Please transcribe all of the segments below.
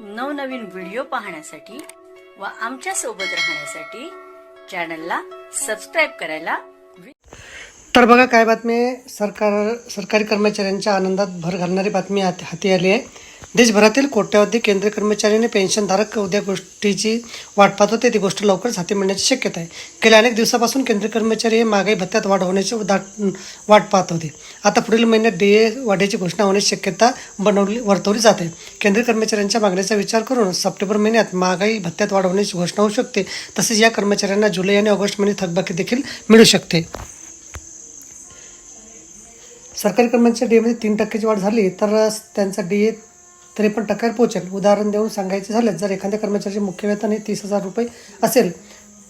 नवनवीन व्हिडिओ पाहण्यासाठी व आमच्यासोबत राहण्यासाठी चॅनलला सबस्क्राईब करायला तर बघा काय बातमी आहे. सरकार सरकारी कर्मचाऱ्यांच्या आनंदात भर घालणारी बातमी हाती आली आहे. देशभरातील कोट्यावधी केंद्रीय कर्मचारी आणि पेन्शनधारक उद्या गोष्टीची वाट पाहत होते. ती गोष्ट लवकरच हाती मिळण्याची शक्यता आहे. गेल्या अनेक दिवसापासून केंद्रीय कर्मचारी हे महागाई भत्त्यात वाढ होण्याची दाट वाट पाहत होते. आता पुढील महिन्यात डी ए वाढीची घोषणा होण्याची शक्यता बनवली वर्तवली जाते. केंद्रीय कर्मचाऱ्यांच्या मागणीचा विचार करून सप्टेंबर महिन्यात महागाई भत्त्यात वाढ होण्याची घोषणा होऊ शकते. तसेच या कर्मचाऱ्यांना जुलै आणि ऑगस्ट महिने थकबाकी देखील मिळू शकते. सरकारी कर्मचारी डीएमध्ये तीन टक्क्याची वाढ झाली तर त्यांचा डी ए त्रेपन्न टक्क्यावर पोहोचेल. उदाहरण देऊन सांगायचे झाले जर एखाद्या कर्मचाऱ्याचे मुख्य वेतन हे तीस हजार रुपये असेल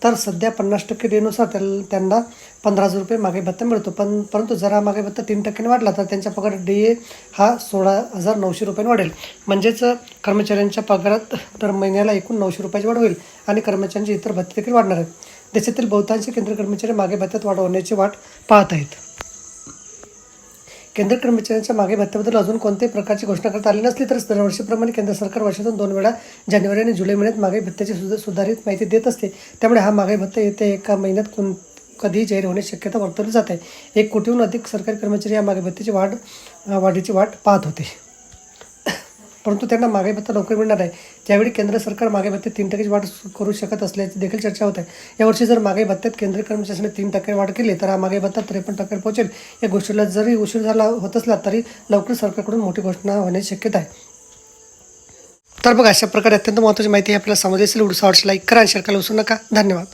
तर सध्या पन्नास टक्के डेनुसार त्याला त्यांना पंधरा हजार रुपये मागे भत्ता मिळतो. पण परंतु जर हा मागे भत्ता तीन टक्क्याने वाढला तर त्यांच्या पगार डी ए हा सोळा हजार नऊशे रुपयांनी वाढेल. म्हणजेच कर्मचाऱ्यांच्या पगारात दर महिन्याला एकूण नऊशे रुपयाची वाढ होईल आणि कर्मचाऱ्यांचे इतर भत्ते देखील वाढणार आहेत. देशातील बहुतांश केंद्रीय कर्मचारी मागे भत्त्यात वाढ होण्याची वाट पाहत आहेत. केंद्र कर्मचाऱ्यांच्या मागे भत्त्याबद्दल अजून कोणत्याही प्रकारची घोषणा करता आली नसली तर दरवर्षीप्रमाणे केंद्र सरकार वर्षातून दोन वेळा जानेवारी आणि जुलै महिन्यात मागे भत्त्याची सुध सुधारित माहिती देत असते. त्यामुळे हा मागे भत्ता येत्या एका महिन्यात कोण कधीही जाहीर होण्याची शक्यता वर्तवली आहे एक कोटीहून अधिक सरकारी कर्मचारी या मागे भत्त्याची वाढ वाढीची वाट पाहत होते. परंतु त्यांना मागे भत्ता लवकर मिळणार आहे त्यावेळी केंद्र सरकार मागे भत्त्यात तीन टक्क्याची वाढ करू शकत असल्याची देखील चर्चा होत आहे. यावर्षी जर मागे भत्त्यात केंद्रीय कर्मचाऱ्यांनी तीन टक्के वाढ केली तर हा मागे भत्ता त्रेपन्न टक्के पोहोचेल. या गोष्टीला जरी उशीर झाला होत असला तरी लवकर सरकारकडून मोठी घोषणा होण्याची शक्यता आहे. तर बघा अशा प्रकारे अत्यंत महत्त्वाची माहिती आपल्याला समजेल असेल व्हिडिओ लाईक करा आणि शेअर करायला विसरू नका. धन्यवाद.